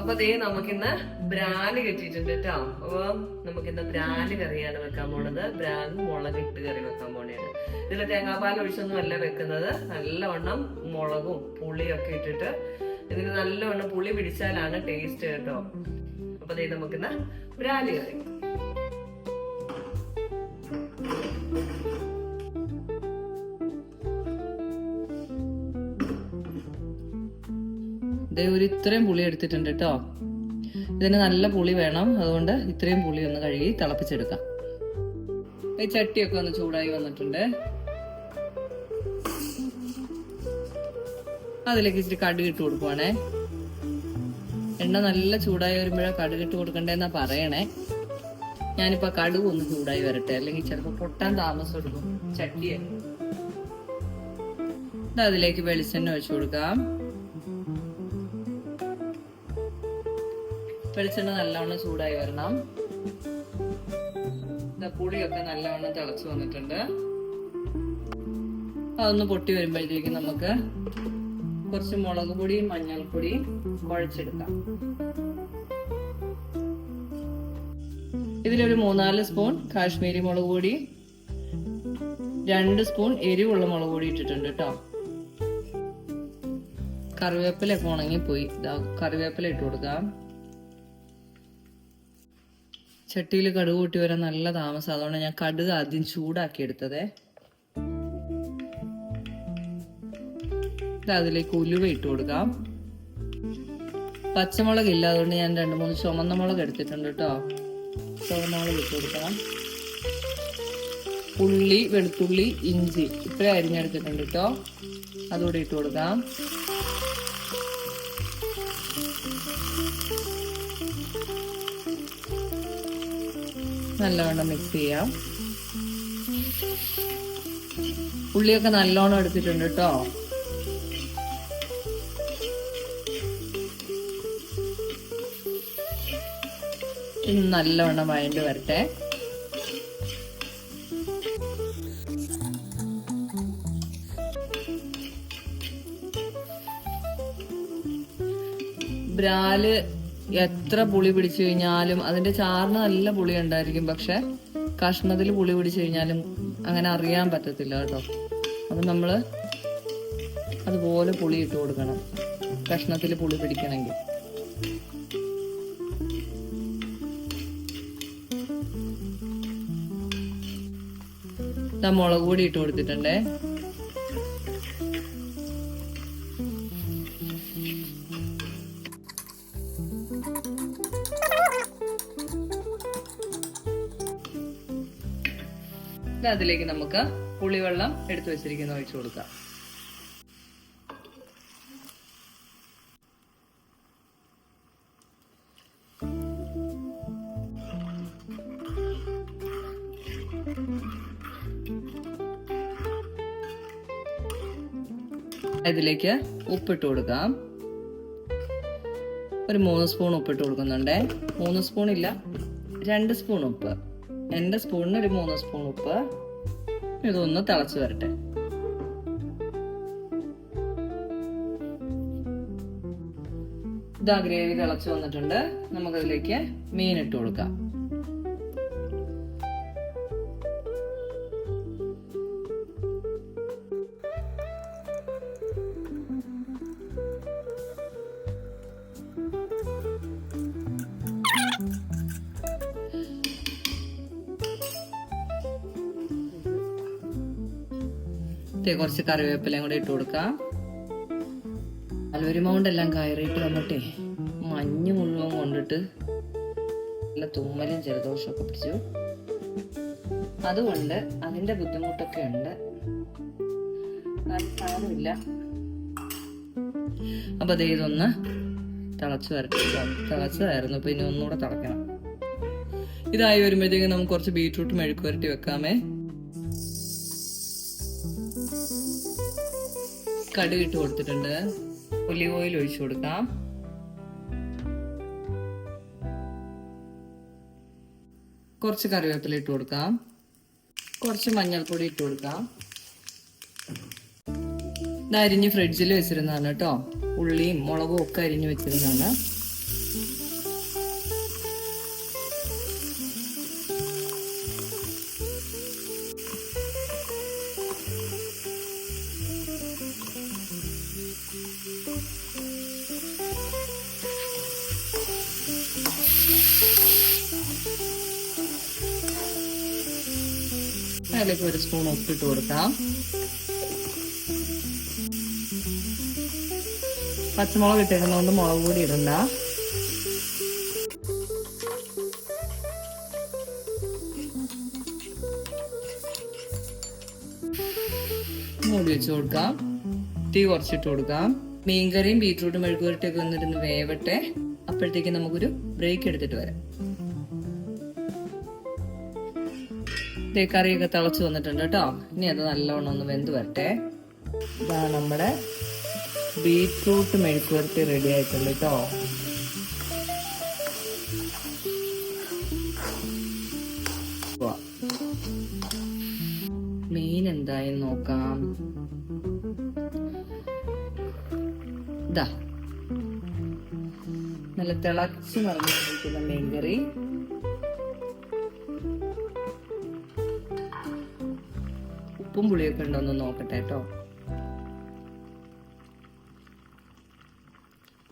അപ്പൊ ദേ നമുക്കിന്ന് ബ്രാൽ കിട്ടിയിട്ടുണ്ട് കേട്ടോ. അപ്പൊ നമുക്കിന്ന് ബ്രാൽ കറിയാണ് വെക്കാൻ പോണത്. മുളക് ഇട്ട് കറി വെക്കാൻ പോണേണ്. ഇതിൽ തേങ്ങാപ്പാൽ ഒഴിച്ചൊന്നും അല്ല വെക്കുന്നത്. നല്ലവണ്ണം മുളകും പുളിയും ഒക്കെ ഇട്ടിട്ട് ഇതിന് നല്ലവണ്ണം പുളി പിടിച്ചാലാണ് ടേസ്റ്റ് കേട്ടോ. അപ്പൊ ദേ നമുക്കിന്ന് ബ്രാന് കറി. ഒരു ഇത്രയും പുളി എടുത്തിട്ടുണ്ട് കേട്ടോ. ഇതിന് നല്ല പുളി വേണം. അതുകൊണ്ട് ഇത്രയും പുളി ഒന്ന് കഴുകി തിളപ്പിച്ചെടുക്കാം. ഈ ചട്ടിയൊക്കെ ഒന്ന് ചൂടായി വന്നിട്ടുണ്ട്. അതിലേക്ക് ഇച്ചിരി കടുക് ഇട്ട് കൊടുക്കുവാണേ. എണ്ണ നല്ല ചൂടായി വരുമ്പോഴേ കടുക് ഇട്ട് കൊടുക്കണ്ടേന്നാ പറയണേ. ഞാനിപ്പോ കടുക് ഒന്ന് ചൂടായി വരട്ടെ. അല്ലെങ്കിൽ ചിലപ്പോ പൊട്ടാൻ താമസം എടുക്കും ചട്ടിയെ അതിലേക്ക് വെളിച്ചെണ്ണ ഒഴിച്ചു കൊടുക്കാം. വെളിച്ചെണ്ണ നല്ലവണ്ണം ചൂടായി വരണം. പുളിയൊക്കെ നല്ലവണ്ണം തിളച്ചു വന്നിട്ടുണ്ട്. അതൊന്ന് പൊട്ടി വരുമ്പോഴത്തേക്കും നമുക്ക് കുറച്ച് മുളക് പൊടി മഞ്ഞൾപ്പൊടി കുഴച്ചെടുക്കാം. ഇതിലൊരു മൂന്നാൽ സ്പൂൺ കാശ്മീരി മുളക് പൊടി രണ്ട് സ്പൂൺ എരിവുള്ള മുളക് പൊടി ഇട്ടിട്ടുണ്ട് കേട്ടോ. കറിവേപ്പിലൊക്കെ ഉണങ്ങിപ്പോയി. കറിവേപ്പില ഇട്ട് കൊടുക്കാം. ചട്ടിയിൽ കടുക് കൂട്ടി വരാൻ നല്ല താമസം. അതുകൊണ്ട് ഞാൻ കടുക് ആദ്യം ചൂടാക്കി എടുത്തതേ. അതിലേക്ക് ഉലുവ ഇട്ട് കൊടുക്കാം. പച്ചമുളക് ഇല്ല അതുകൊണ്ട് ഞാൻ രണ്ട് മൂന്ന് ചുമന്ന മുളക് എടുത്തിട്ടുണ്ട് കേട്ടോ. ചുവന്ന മുളക് ഇട്ട് കൊടുക്കാം ഉള്ളി വെളുത്തുള്ളി ഇഞ്ചി ഇത്രയും അരിഞ്ഞെടുത്തിട്ടുണ്ട് കേട്ടോ. അതുകൂടി ഇട്ട് കൊടുക്കാം. നല്ലവണ്ണം മിക്സ് ചെയ്യാം. ഉള്ളിയൊക്കെ നല്ലോണം എടുത്തിട്ടുണ്ട് കേട്ടോ നല്ലവണ്ണം വഴണ്ട് വരട്ടെ. ബ്രാൽ എത്ര പുളി പിടിച്ചു കഴിഞ്ഞാലും അതിന്റെ ചാറിന് നല്ല പുളി ഉണ്ടായിരിക്കും. പക്ഷെ കഷ്ണത്തിൽ പുളി പിടിച്ചു കഴിഞ്ഞാലും അങ്ങനെ അറിയാൻ പറ്റത്തില്ല കേട്ടോ. അപ്പൊ നമ്മൾ അതുപോലെ പുളി ഇട്ട് കൊടുക്കണം. കഷ്ണത്തിൽ പുളി പിടിക്കണമെങ്കിൽ. മുളക് പൊടി ഇട്ട് കൊടുത്തിട്ടുണ്ടേ. അതിലേക്ക് നമുക്ക് പുളിവെള്ളം എടുത്തു വെച്ചിരിക്കുന്ന ഒഴിച്ചു കൊടുക്കാം. ഇതിലേക്ക് ഉപ്പിട്ട് കൊടുക്കാം. ഒരു മൂന്ന് സ്പൂൺ ഉപ്പിട്ട് കൊടുക്കുന്നുണ്ടേ. മൂന്ന് സ്പൂൺ ഇല്ല രണ്ട് സ്പൂൺ ഉപ്പ്. എന്റെ സ്പൂണിന് ഒരു മൂന്ന് സ്പൂൺ ഉപ്പ്. ഇതൊന്ന് തിളച്ച് വരട്ടെ. ഇതാ ഗ്രേവി തിളച്ച് വന്നിട്ടുണ്ട്. നമുക്കതിലേക്ക് മീൻ ഇട്ട് കൊടുക്കാം. ദേ കുറച്ച് കറിവേപ്പിലയും കൂടെ ഇട്ട് കൊടുക്കാം. അലവരി മൗണ്ട് എല്ലാം കയറിയിട്ട് വന്നിട്ടേ മഞ്ഞ് മുഴുവൻ കൊണ്ടിട്ട് നല്ല തുമ്മലും ജലദോഷമൊക്കെ പിടിച്ചു. അതുകൊണ്ട് അതിന്റെ ബുദ്ധിമുട്ടൊക്കെ ഉണ്ട്. സാരമില്ല. അപ്പൊ അതേ ഇതൊന്ന് തിളച്ച് വരട്ടെ. തിളച്ചതായിരുന്നു ഇനി ഒന്നുകൂടെ തിളക്കണം. ഇതായി വരുമ്പോഴത്തേക്കും നമുക്ക് കുറച്ച് ബീട്രൂട്ട് മെഴുക്ക് വരട്ടി വെക്കാമേ. കടുക് ഇട്ട് കൊടുത്തിട്ടുണ്ട്. ഒലിവ് ഓയിൽ ഒഴിച്ചു കൊടുക്കാം. കുറച്ച് കറിവേപ്പില ഇട്ട് കൊടുക്കാം. കുറച്ച് മഞ്ഞൾപ്പൊടി ഇട്ട് കൊടുക്കാം. ഇത് അരിഞ്ഞ് ഫ്രിഡ്ജിൽ വെച്ചിരുന്നതാണ് കേട്ടോ. ഉള്ളിയും മുളകും ഒക്കെ അരിഞ്ഞ് വെച്ചിരുന്നതാണ്. അതിലേക്ക് ഒരു സ്പൂൺ ഉപ്പിട്ട് കൊടുക്കാം. പച്ചമുളക് ഇട്ടിരുന്നതുകൊണ്ട് മുളക് കൂടി ഇടണ്ട. മൂടി വെച്ച് കൊടുക്കാം. തീ കുറച്ചിട്ട് കൊടുക്കാം. മീൻകറിയും ബീറ്റ്റൂട്ടും മെഴുകുവരട്ടിയൊക്കെ വന്നിരുന്ന് വേവട്ടെ. അപ്പോഴത്തേക്ക് നമുക്കൊരു ബ്രേക്ക് എടുത്തിട്ട് വരാം. ദേ കറിയൊക്കെ തിളച്ച് വന്നിട്ടുണ്ട് കേട്ടോ. ഇനി അത് നല്ലോണം ഒന്ന് വെന്ത് വരട്ടെ. ഇതാ നമ്മുടെ ബീറ്റ്റൂട്ട് മെഴുക്കുവരട്ടി റെഡി ആയിട്ടുണ്ട് കേട്ടോ. മെയിൻ മീൻ എന്തായി നോക്കാം. ഇതാ. നല്ല തിളച്ച് നിറഞ്ഞിരിക്കുന്ന മീൻകറി. ഉപ്പും പുളിയൊക്കെ ഉണ്ടോന്ന് നോക്കട്ടെ കേട്ടോ.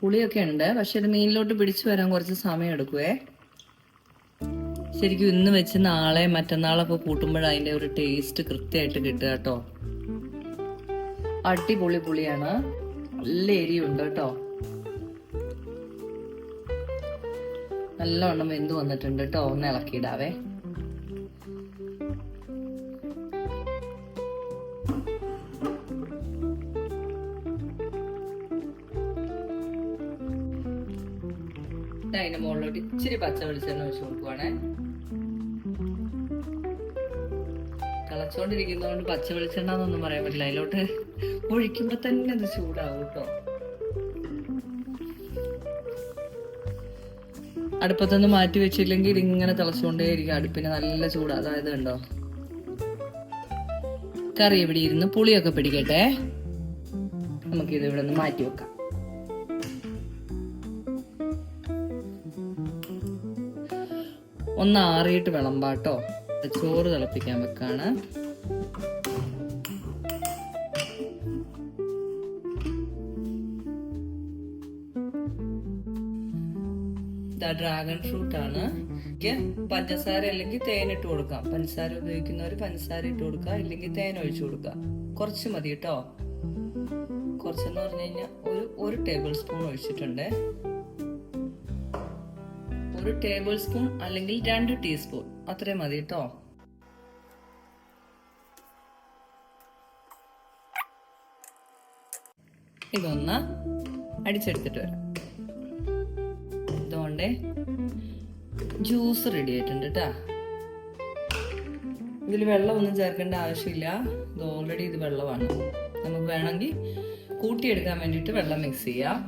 പുളിയൊക്കെ ഉണ്ട് പക്ഷെ ഇത് മീനിലോട്ട് പിടിച്ചു വരാൻ കുറച്ച് സമയം എടുക്കുവേ. ശരിക്കും ഇന്ന് വെച്ച് നാളെ മറ്റന്നാളൊക്കെ കൂട്ടുമ്പോൾ അതിന്റെ ഒരു ടേസ്റ്റ് കൃത്യമായിട്ട് കിട്ടുക കേട്ടോ. അടിപൊളി പുളിയാണ്. നല്ല എരിയുണ്ട് കേട്ടോ. നല്ലവണ്ണം വെന്ത് വന്നിട്ടുണ്ട് കേട്ടോ. ഒന്ന് ഇളക്കിയിടാവേ. ദാ ഇച്ചിരി പച്ച വെളിച്ചെണ്ണ ഒഴിച്ച് കൊടുക്കുവാണേ. തിളച്ചോണ്ടിരിക്കുന്നതുകൊണ്ട് പച്ച വെളിച്ചെണ്ണ എന്നൊന്നും പറയാൻ പറ്റില്ല. അതിലോട്ട് ഒഴിക്കുമ്പോ തന്നെ അത് ചൂടാവും കേട്ടോ. അടുപ്പത്തൊന്ന് മാറ്റി വെച്ചില്ലെങ്കിൽ ഇതിങ്ങനെ തിളച്ചുകൊണ്ടേയിരിക്കും. അടുപ്പിന് നല്ല ചൂട്. അതായത് കണ്ടോ? കറി ഇവിടെ ഇരുന്ന് പുളിയൊക്കെ പിടിക്കട്ടെ. നമുക്കിത് ഇവിടെ നിന്ന് മാറ്റി വെക്കാം. ഒന്ന് ആറിയിട്ട് വിളമ്പാട്ടോ. ചോറ് തിളപ്പിക്കാൻ വെക്കാണ്. ഡ്രാഗൺ ഫ്രൂട്ട് ആണ്. പഞ്ചസാര അല്ലെങ്കിൽ തേൻ ഇട്ട് കൊടുക്കാം. പഞ്ചസാര ഉപയോഗിക്കുന്നവർ പഞ്ചസാര ഇട്ട് കൊടുക്കുക. ഇല്ലെങ്കിൽ തേൻ ഒഴിച്ചു കൊടുക്കുക. കുറച്ച് മതി കേട്ടോ. കുറച്ചെന്ന് പറഞ്ഞു കഴിഞ്ഞാൽ ഒരു ഒരു ടേബിൾ സ്പൂൺ ഒഴിച്ചിട്ടുണ്ട്. ഒരു ടേബിൾ സ്പൂൺ അല്ലെങ്കിൽ രണ്ട് ടീസ്പൂൺ അത്രയും മതി കേട്ടോ ഇതൊന്ന് അടിച്ചെടുത്തിട്ട് വരാം. ഇതുകൊണ്ട് ജ്യൂസ് റെഡി ആയിട്ടുണ്ട് കേട്ടാ ഇതിൽ വെള്ളമൊന്നും ചേർക്കേണ്ട ആവശ്യമില്ല. ഇത് ഓൾറെഡി ഇത് വെള്ളമാണ്. നമുക്ക് വേണമെങ്കിൽ കൂട്ടിയെടുക്കാൻ വേണ്ടിയിട്ട് വെള്ളം മിക്സ് ചെയ്യാം.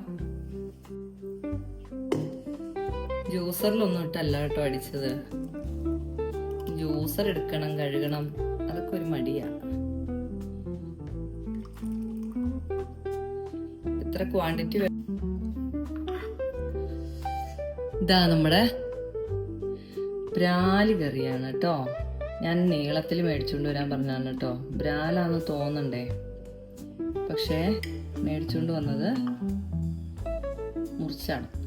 ജ്യൂസറിലൊന്നും ഇട്ടല്ല കേട്ടോ അടിച്ചത്. ജ്യൂസർ എടുക്കണം കഴുകണം. അതൊക്കെ ഒരു മടിയാണ് എത്ര ക്വാണ്ടിറ്റി ഇതാ നമ്മുടെ ബ്രാൽ കറിയാണ് കേട്ടോ. ഞാൻ നീളത്തിൽ മേടിച്ചുകൊണ്ട് വരാൻ പറഞ്ഞാണ് കേട്ടോ. ബ്രാലാന്ന് തോന്നണ്ടേ. പക്ഷേ മേടിച്ചുകൊണ്ട് വന്നത് മുറിച്ചാണ്.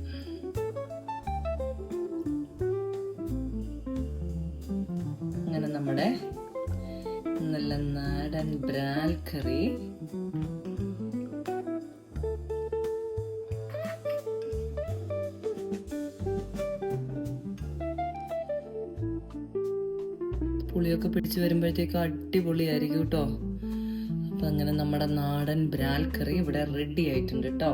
നമ്മുടെ നല്ല നാടൻ ബ്രാൽ കറി. പുളിയൊക്കെ പിടിച്ചു വരുമ്പോഴത്തേക്ക് അടിപൊളിയായിരിക്കും കേട്ടോ. അപ്പൊ അങ്ങനെ നമ്മുടെ നാടൻ ബ്രാൽ കറി ഇവിടെ റെഡി ആയിട്ടുണ്ട് കേട്ടോ.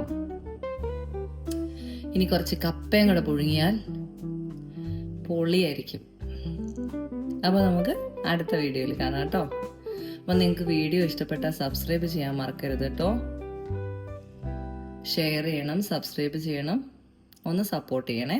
ഇനി കുറച്ച് കപ്പയും കൂടെ പുഴുങ്ങിയാൽ പൊളിയായിരിക്കും. അപ്പോൾ നമുക്ക് അടുത്ത വീഡിയോയിൽ കാണാം കേട്ടോ. അപ്പോൾ നിങ്ങൾക്ക് വീഡിയോ ഇഷ്ടപ്പെട്ടാൽ സബ്സ്ക്രൈബ് ചെയ്യാൻ മറക്കരുത് കേട്ടോ. ഷെയർ ചെയ്യണം സബ്സ്ക്രൈബ് ചെയ്യണം. ഒന്ന് സപ്പോർട്ട് ചെയ്യണേ.